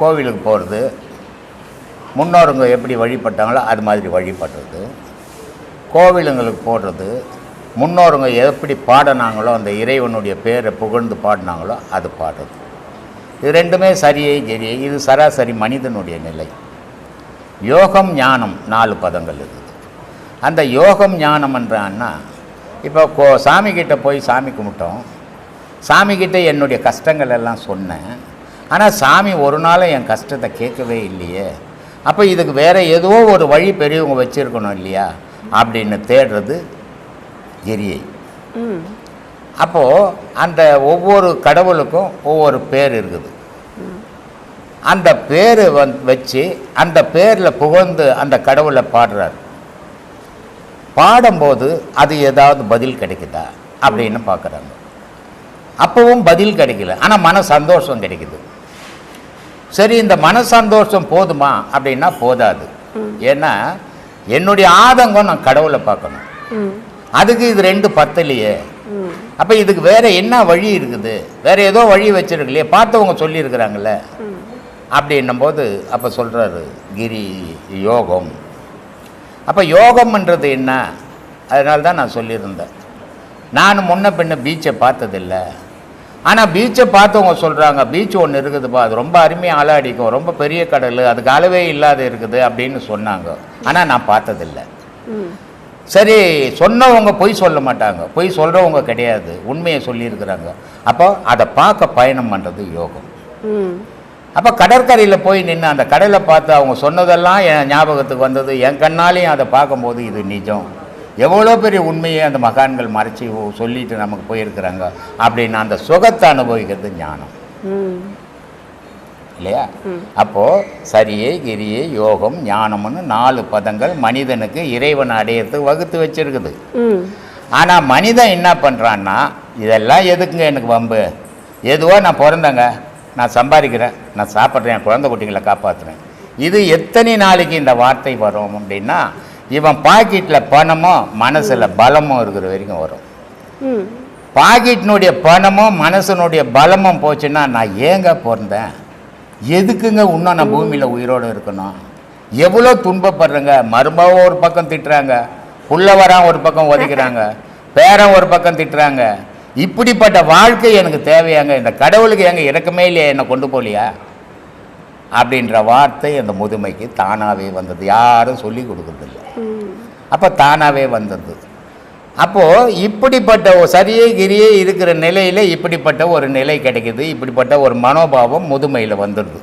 கோவிலுக்கு போகிறது முன்னோருங்க எப்படி வழிபட்டாங்களோ அது மாதிரி வழிபடுறது. கோவிலுங்களுக்கு போடுறது முன்னோருங்க எப்படி பாடினாங்களோ அந்த இறைவனுடைய பேரை புகழ்ந்து பாடினாங்களோ அது பாடுறது. இது ரெண்டுமே சரியை சரியே இது சராசரி மனிதனுடைய நிலை. யோகம் ஞானம் நாலு பதங்கள் இருக்குது. அந்த யோகம் ஞானம் என்றான்னா இப்போ கோ சாமிக்கிட்ட போய் சாமி கும்பிட்டோம். சாமிக்கிட்ட என்னுடைய கஷ்டங்கள் எல்லாம் சொன்னேன். ஆனால் சாமி ஒரு நாளும் என் கஷ்டத்தை கேட்கவே இல்லையே. அப்போ இதுக்கு வேறு ஏதோ ஒரு வழி பெரியவங்க வச்சுருக்கணும் இல்லையா? அப்படின்னு தேடுறது கிரியை அப்போது அந்த ஒவ்வொரு கடவுளுக்கும் ஒவ்வொரு பேர் இருக்குது. அந்த பேர் வந் வச்சு அந்த பேரில் புகழ்ந்து அந்த கடவுளை பாடுறார். பாடும்போது அது ஏதாவது பதில் கிடைக்குதா? அப்படின்னு பார்க்குறாங்க அப்பவும் பதில் கிடைக்கல. ஆனால் மன சந்தோஷம் கிடைக்குது. சரி இந்த மன சந்தோஷம் போதுமா? அப்படின்னா போதாது. ஏன்னா என்னுடைய ஆதங்கம் நான் கடவுளை பார்க்கணும். அதுக்கு இது ரெண்டு பத்தலையே. அப்போ இதுக்கு வேற என்ன வழி இருக்குது? வேற ஏதோ வழி வச்சிருக்கலையே. பார்த்தவங்க சொல்லியிருக்கிறாங்கல்ல. அப்படின்னும் போது அப்போ சொல்கிறாரு கிரி யோகம். அப்போ யோகம்ன்றது என்ன? அதனால தான் நான் சொல்லியிருந்தேன். நான் முன்ன பின்ன பீச்சை பார்த்ததில்ல. ஆனால் பீச்சை பார்த்தவங்க சொல்கிறாங்க பீச் ஒன்று இருக்குதுப்பா அது ரொம்ப அருமையாக அலை அடிக்கும் ரொம்ப பெரிய கடல் அதுக்கு அளவே இல்லாத இருக்குது அப்படின்னு சொன்னாங்க. ஆனால் நான் பார்த்ததில்லை. சரி சொன்னவங்க பொய் சொல்ல மாட்டாங்க. பொய் சொல்கிறவங்க கிடையாது. உண்மையை சொல்லியிருக்கிறாங்க. அப்போ அதை பார்க்க பயணம் பண்ணுறது யோகம். அப்போ கடற்கரையில் போய் நின்று அந்த கடலை பார்த்து அவங்க சொன்னதெல்லாம் என் ஞாபகத்துக்கு வந்தது. என் கண்ணாலையும் அதை பார்க்கும்போது இது நிஜம். எவ்வளோ பெரிய உண்மையை அந்த மகான்கள் மறைச்சி சொல்லிட்டு நமக்கு போயிருக்கிறாங்க அப்படின்னு அந்த சுகத்தை அனுபவிக்கிறது ஞானம். இல்லையா? அப்போது சரியை கிரியை யோகம் ஞானம்னு நாலு பதங்கள் மனிதனுக்கு இறைவன் அடையிறதுக்கு வகுத்து வச்சிருக்குது. ஆனால் மனிதன் என்ன பண்ணுறான்னா இதெல்லாம் எதுக்குங்க எனக்கு வம்பு? எதுவோ நான் பிறந்தேங்க. நான் சம்பாதிக்கிறேன். நான் சாப்பிட்றேன். என் குழந்தை குட்டிகளை காப்பாற்றுறேன் இது எத்தனை நாளைக்கு இந்த வார்த்தை வரும் அப்படின்னா இவன் பாக்கெட்டில் பணமும் மனசில் பலமும் இருக்கிற வரைக்கும் வரும். பாக்கெட்டினுடைய பணமும் மனசனுடைய பலமும் போச்சுன்னா நான் ஏங்க பிறந்தேன்? எதுக்குங்க இன்னும் நான் பூமியில் உயிரோடு இருக்கணும்? எவ்வளோ துன்பப்படுறேங்க? மருமகம் ஒரு பக்கம் திட்டுறாங்க. புள்ள வரான் ஒரு பக்கம் ஒதுக்குறாங்க. பேரன் ஒரு பக்கம் திட்டுறாங்க. இப்படிப்பட்ட வாழ்க்கை எனக்கு தேவையாங்க. இந்த கடவுளுக்கு எங்க இறக்கமே இல்லையா? என்னை கொண்டு போகலையா அப்படின்ற வார்த்தை அந்த முதுமைக்கு தானாகவே வந்தது. யாரும் சொல்லி கொடுக்கறதில்ல. அப்போ தானாகவே வந்தது அப்போது இப்படிப்பட்ட ஒரு சரியே கிரியே இருக்கிற நிலையில் இப்படிப்பட்ட ஒரு நிலை கிடைக்கிது. இப்படிப்பட்ட ஒரு மனோபாவம் முதுமையில் வந்துடுது